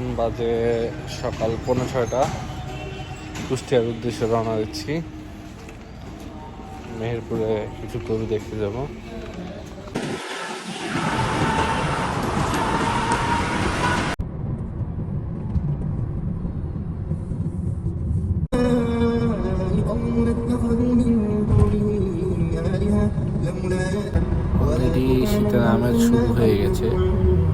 এখন বাজে সকাল পনেরো ছয়টা। কুষ্টিয়ার উদ্দেশ্যে রওনা দিচ্ছি। মেহেরপুরে কিছু গরু দেখতে যাব। শীতের আমেজ শুরু হয়ে গেছে।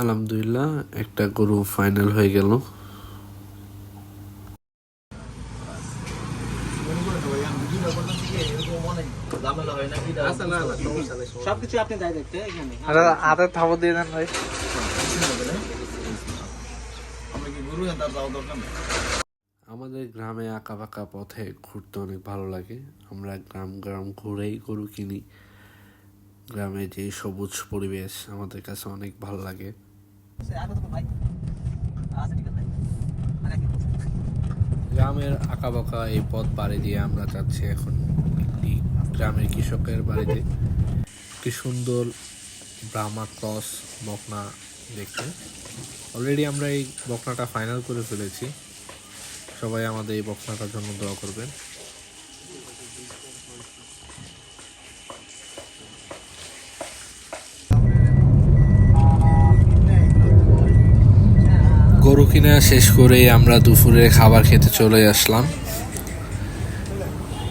আলহামদুলিল্লাহ একটা গরু ফাইনাল হয়ে গেল। হাতে থাবো দিয়ে দেন ভাই। আমাদের গ্রামে আঁকা বাঁকা পথে ঘুরতে অনেক ভালো লাগে। আমরা গ্রাম গ্রাম ঘুরেই গরু কিনি। গ্রামে যে সবুজ পরিবেশ আমাদের কাছে অনেক ভালো লাগে। গ্রামের আঁকা বাঁকা এই পথ পাড়ি দিয়ে আমরা যাচ্ছি এখন একটি গ্রামের কৃষকের বাড়িতে। একটি সুন্দর ব্রাহ্মা ক্রস বকনা দেখতে। অলরেডি আমরা এই বকনাটা ফাইনাল করে ফেলেছি। সবাই আমাদের এই বকনাটার জন্য দোয়া করবেন। গরু কিনা শেষ করে আমরা দুপুরে খাবার খেতে চলে আসলাম।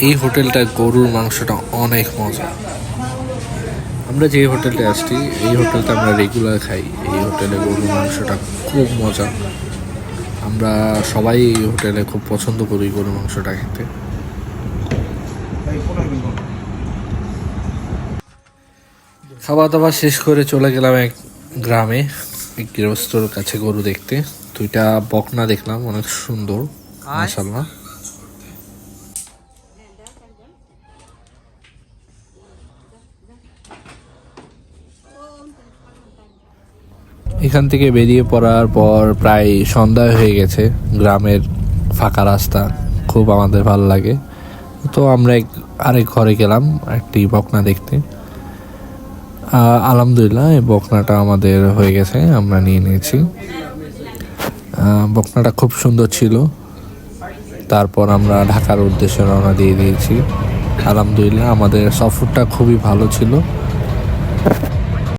এই হোটেলটা গরুর মাংসটা অনেক মজা। আমরা যে হোটেলটা আসছি, এই হোটেলটা আমরা রেগুলার খাই। এই হোটেলে গরুর মাংসটা খুব মজা। আমরা সবাই এই হোটেলে খুব পছন্দ করি গরুর মাংসটা খেতে। খাওয়া দাওয়া শেষ করে চলে গেলাম এক গ্রামে। গৃহস্থর কাছে গরু দেখতে। দুইটা বকনা দেখলাম অনেক সুন্দর মাসাল্লাহ এখান থেকে বেরিয়ে পড়ার পর প্রায় সন্ধ্যা হয়ে গেছে গ্রামের ফাঁকা রাস্তা খুব আমাদের ভালো লাগে। তো আমরা এক আরেক ঘরে গেলাম একটি বকনা দেখতে। আলহামদুলিল্লাহ, এই বকনাটা আমাদের হয়ে গেছে, আমরা নিয়ে নিয়েছি। বকনাটা খুব সুন্দর ছিল। তারপর আমরা ঢাকার উদ্দেশ্যে রওনা দিয়ে দিয়েছি। আলহামদুলিল্লাহ, আমাদের সফরটা খুবই ভালো ছিল।